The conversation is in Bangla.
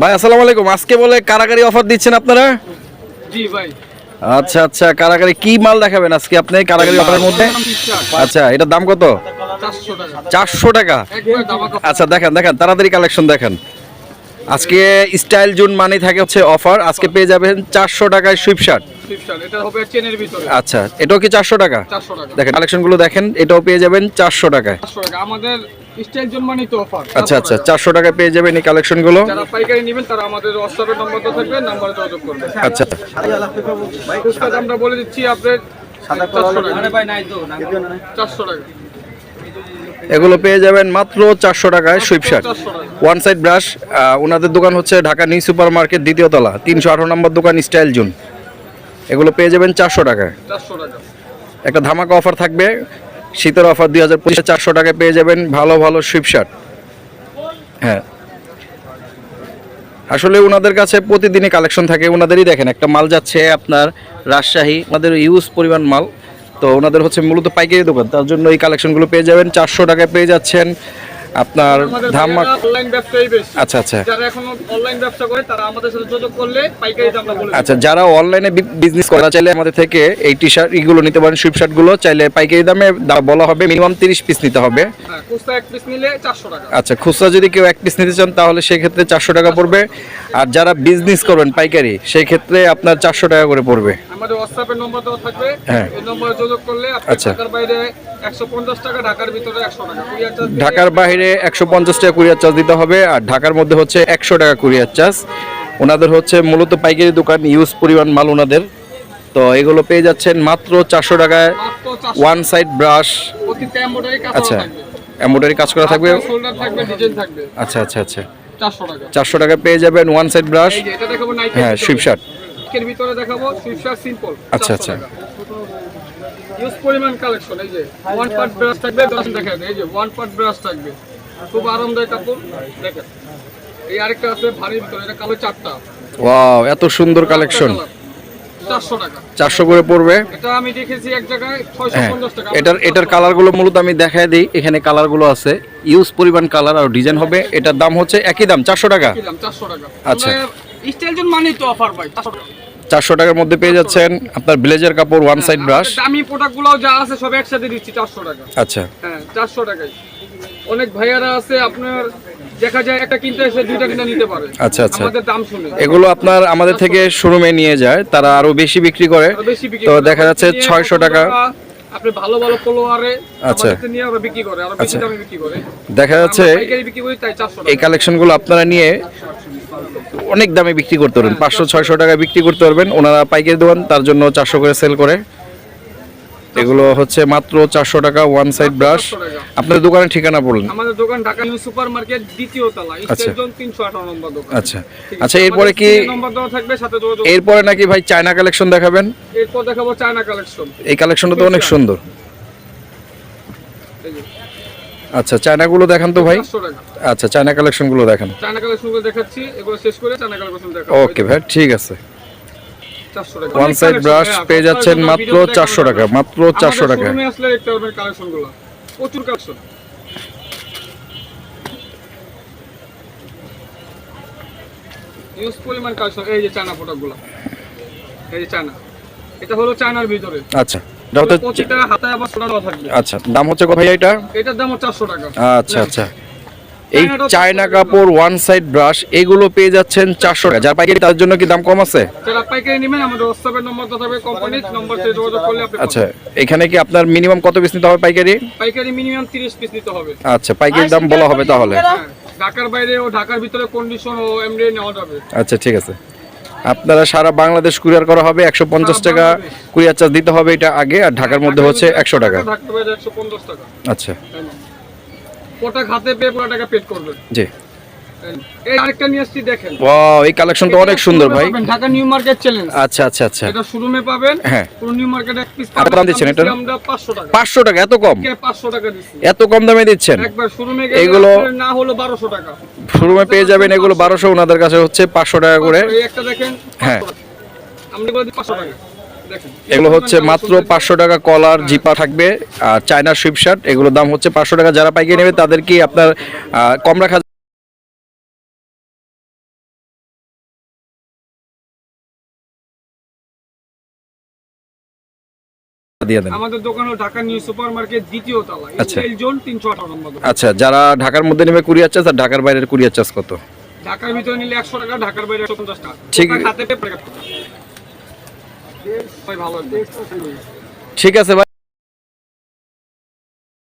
ভাই আসসালামু আলাইকুম। আজকে বলে কারাগারি অফার দিচ্ছেন আপনারা? জি ভাই। আচ্ছা আচ্ছা কারাগারি কি মাল দেখাবেন আজকে আপনি কারাগারি অফারের মধ্যে? আচ্ছা এটার দাম কত? চারশো টাকা। আচ্ছা দেখেন দেখেন তাড়াতাড়ি কালেকশন দেখেন। আজকে স্টাইল জুন মানে থাকে হচ্ছে অফার আজকে পেয়ে যাবেন চারশো টাকায় সুইপ শার্ট ফিফশন এটা হবে চেনের ভিতরে। আচ্ছা এটাও কি চারশো টাকা? দেখেন কালেকশনগুলো দেখেন এটাও পেয়ে যাবেন চারশো টাকায়। আমাদের স্টাইল জন মানে তো অফার আচ্ছা আচ্ছা চারশো টাকায় পেয়ে যাবেন এই কালেকশনগুলো। যারা পাইকারি নেবেন তারা আমাদের হোয়াটসঅ্যাপের নম্বর তো থাকবে নাম্বারে যোগাযোগ করবে আচ্ছা। দামটা বলে দিচ্ছি আপনার চারশো টাকা। চারশো টাকা। এগুলো পেয়ে যাবেন মাত্র চারশো টাকায় সুইপ শার্ট। চারশো টাকা। ওয়ান সাইড ব্রাশ ওনাদের দোকান হচ্ছে ঢাকা নিউ সুপার মার্কেট দ্বিতীয় তলা তিনশো আঠারো নম্বর দোকান স্টাইল জুন। এগুলো পেয়ে যাবেন চারশো টাকায়। একটা ধামাকা অফার থাকবে। শীতের অফার দুই হাজার পঁচিশ চারশো টাকায় পেয়ে যাবেন ভালো ভালো সুইপশার্ট হ্যাঁ। আসলে ওনাদের কাছে প্রতিদিনই কালেকশন থাকে ওনাদেরই দেখেন, একটা মাল যাচ্ছে আপনার রাজশাহী ওনাদের ইউজ পরিমাণ মাল। তো ওনাদের হচ্ছে মূলত পাইকারি দোকান, তার জন্য এই কালেকশনগুলো পেয়ে যাবেন, চারশো টাকায় পেয়ে যাচ্ছেন। আপনার ধামাক অনলাইন ব্যবসায়ী বেশি। আচ্ছা আচ্ছা। যারা এখন অনলাইন ব্যবসা করে তারা আমাদের সাথে যোগাযোগ করলে পাইকারি দামটা বলে আচ্ছা যারা অনলাইনে বিজনেস করা চাইলে আমাদের থেকে এই টি শার্ট এগুলো নিতে পারেন সুইপ শার্টগুলো চাইলে পাইকারি দামে বলা হবে মিনিমাম তিরিশ পিস নিতে হবে। হ্যাঁ কুস্তা এক পিস নিলে চারশো টাকা। আচ্ছা খুচরা যদি কেউ এক পিস নিতে চান তাহলে সেক্ষেত্রে চারশো টাকা পড়বে। আর যারা বিজনেস করবেন পাইকারি সেই ক্ষেত্রে আপনার চারশো টাকা করে পড়বে। আমাদের হোয়াটসঅ্যাপের নম্বর দেওয়া থাকবে। হ্যাঁ। এই নম্বরে যোগাযোগ করলে আচ্ছা। ঢাকার বাইরে একশো পঞ্চাশ টাকা ঢাকার ভিতরে একশো টাকা কুরিয়ার চার্জ ঢাকার বাইরে একশো পঞ্চাশ টাকা কুরিয়ার চার্জ দিতে হবে আর ঢাকার মধ্যে হচ্ছে একশো টাকা কুরিয়ার চার্জ ওনাদের হচ্ছে মূলত পাইকারি দোকান ইউজ পরিমাণ মাল ওনাদের। তো এগুলো পেয়ে যাচ্ছেন মাত্র চারশো টাকায় ওয়ান সাইড ব্রাশ। আচ্ছা থাকবে। কাজ করা থাকবে। শোল্ডার থাকবে ডিজাইন থাকবে। আচ্ছা আচ্ছা আচ্ছা। চারশো টাকা। পেয়ে যাবেন ওয়ান সাইড ব্রাশ। হ্যাঁ সুইপ শার্ট এর ভিতরে দেখাবো সুইপ সিম্পল আচ্ছা, আচ্ছা। ইউজ পরিমাণ কালেকশন এই যে ওয়ান পার্ট ব্রাশ থাকবে ব্রাশ দেখা এই যে ওয়ান পার্ট ব্রাশ থাকবে। খুব আরামদায়ক কাপড় দেখেন। এই আরেকটা আছে ভারীর ভিতরে এটা কালো চারটা। ওয়াও এত সুন্দর কালেকশন চারশো টাকা। চারশো করে পড়বে? এটা আমি দেখেছি এক জায়গায় ছয়শো হ্যাঁ টাকা। এটার এটার কালারগুলো মূলত আমি দেখায় দিই। এখানে কালারগুলো আছে। ইউজ পরিমাণ কালার আর ডিজাইন হবে। এটার দাম হচ্ছে একই দাম চারশো টাকা। চারশো টাকা। আচ্ছা। স্টাইল জন তো অফার ভাই 400 চারশো টাকার মধ্যে পেয়ে যাচ্ছেন আপনার ব্লেজার কাপড় ওয়ান সাইড ব্রাশ দামি প্রোডাক্টগুলো যা আছে সব একসাথে দিচ্ছি চারশো টাকা। আচ্ছা। হ্যাঁ চারশো টাকায়। অনেক ভাইয়ারা আছে আপনার দেখা যায় একটা কিনতে এসে দুইটা কিনে নিতে পারে। আচ্ছা, আচ্ছা। আমাদের দাম শুনে। এগুলো আপনার আমাদের থেকে শোরুমে নিয়ে যায় তারা আরও বেশি বিক্রি করে। তো দেখা যাচ্ছে ছয়শো টাকা। আপনি ভালো ভালো ফলোয়ারে আচ্ছা। নিয়ে আরও বিক্রি করে আর বেশি আচ্ছা। দামে বিক্রি করে। দেখা যাচ্ছে বিক্রি করি তাই চারশো এই কালেকশনগুলো আপনারা নিয়ে অনেক দামে বিক্রি করতে পারবেন। পাঁচশো ছয়শো টাকা বিক্রি করতে পারবেন। ওনারা পাইকারি দোকান তার জন্য চারশো করে সেল করে। এগুলো হচ্ছে মাত্র চারশো টাকা ওয়ান সাইড ব্রাশ 400 টাকা। আপনাদের দোকানের ঠিকানা বলুন। আমাদের দোকান ঢাকা নিউ সুপার মার্কেট দ্বিতীয় তলা আচ্ছা। স্টেশন তিনশো আঠারো নম্বর দোকান। আচ্ছা। আচ্ছা এরপরে কি নম্বর দেওয়া থাকবে সাথে যোগাযোগ এরপরে নাকি ভাই চায়না কালেকশন দেখাবেন? এরপর দেখাবো চায়না কালেকশন এই কালেকশনটা তো অনেক সুন্দর। আচ্ছা চায়নাগুলো দেখান তো ভাই। আচ্ছা চায়না কালেকশনগুলো দেখান। চায়না কালেকশনগুলো দেখাচ্ছি এগুলো শেষ করে চায়না কালেকশন দেখাবো। ওকে ভাই ঠিক আছে। ওয়ান সাইড ব্রাশ হ্যাঁ, পেয়ে যাচ্ছেন মাত্র চারশো টাকা মাত্র চারশো টাকা প্রচুর কালেকশন ইউজ পরিমাণ কালেকশন এই যে চায়না এই যে চায়না। এটা হলো চায়নার ভিতরে। আচ্ছা এটা হচ্ছে আচ্ছা দাম হচ্ছে কত ভাই এটা? এটার দাম চারশো টাকা। আচ্ছা আচ্ছা। এই চায়না কাপড় ওয়ান সাইড ব্রাশ এগুলো পেয়ে যাচ্ছেন চারশো টাকা। যার পাইকারি তার জন্য কি দাম কম আছে? আচ্ছা এখানে কি আপনার মিনিমাম কত পিস নিতে হবে পাইকারি? পাইকারি মিনিমাম তিরিশ পিস নিতে হবে। আচ্ছা পাইকারি দাম বলা হবে তাহলে হ্যাঁ, ঢাকার বাইরে ও ঢাকার ভিতরে কন্ডিশন ও এমডি নেওয়া যাবে। আচ্ছা ঠিক আছে। আপনারা সারা বাংলাদেশ কুরিয়ার করা হবে একশো পঞ্চাশ টাকা। কুরিয়ার চার্জ দিতে হবে এটা আগে আর ঢাকার মধ্যে হচ্ছে একশো টাকা। একশো পঞ্চাশ টাকা। আচ্ছা। না? কোটা খাতে পেয়ে পুরো টাকা পেড করবেন। জি। এই আরেকটা নিয়ে আসছি দেখেন। ওয়াও এই কালেকশন তো অনেক সুন্দর ভাই। ঢাকা নিউ মার্কেট চ্যালেঞ্জ আচ্ছা আচ্ছা আচ্ছা। এটা শোরুমে পাবেন। হ্যাঁ। পুরো নিউ মার্কেট এক পিস কত দাম দিচ্ছেন এটার? আমরা পাঁচশো টাকা। পাঁচশো টাকা এত কম? পাঁচশো টাকা দিচ্ছি? এত কম দামে দিচ্ছেন? একবার শোরুমে এগুলো- না হলো বারোশো টাকা। শোরুমে পেয়ে যাবেন এগুলো বারোশো ওনাদের কাছে হচ্ছে পাঁচশো টাকা করে। এই একটা দেখেন হ্যাঁ। আমরা বলে দিই পাঁচশো টাকা। দেখেন এগুলো হচ্ছে মাত্র পাঁচশো টাকা কলার জিপা থাকবে আর চায়না সুইপশার্ট এগুলোর দাম হচ্ছে পাঁচশো টাকা। যারা পাইকারি নেবে তাদেরকে আপনার কম রাখা আচ্ছা।, আচ্ছা। যারা ঢাকার মধ্যে নেবে কুরিয়ার চার্জ আর ঢাকার বাইরের কুড়িয়ার চার্জ কত? ঢাকার ভিতরে নিলে একশো টাকা ঢাকার বাইরে ঠিক হাতে ঠিক আছে ভাই।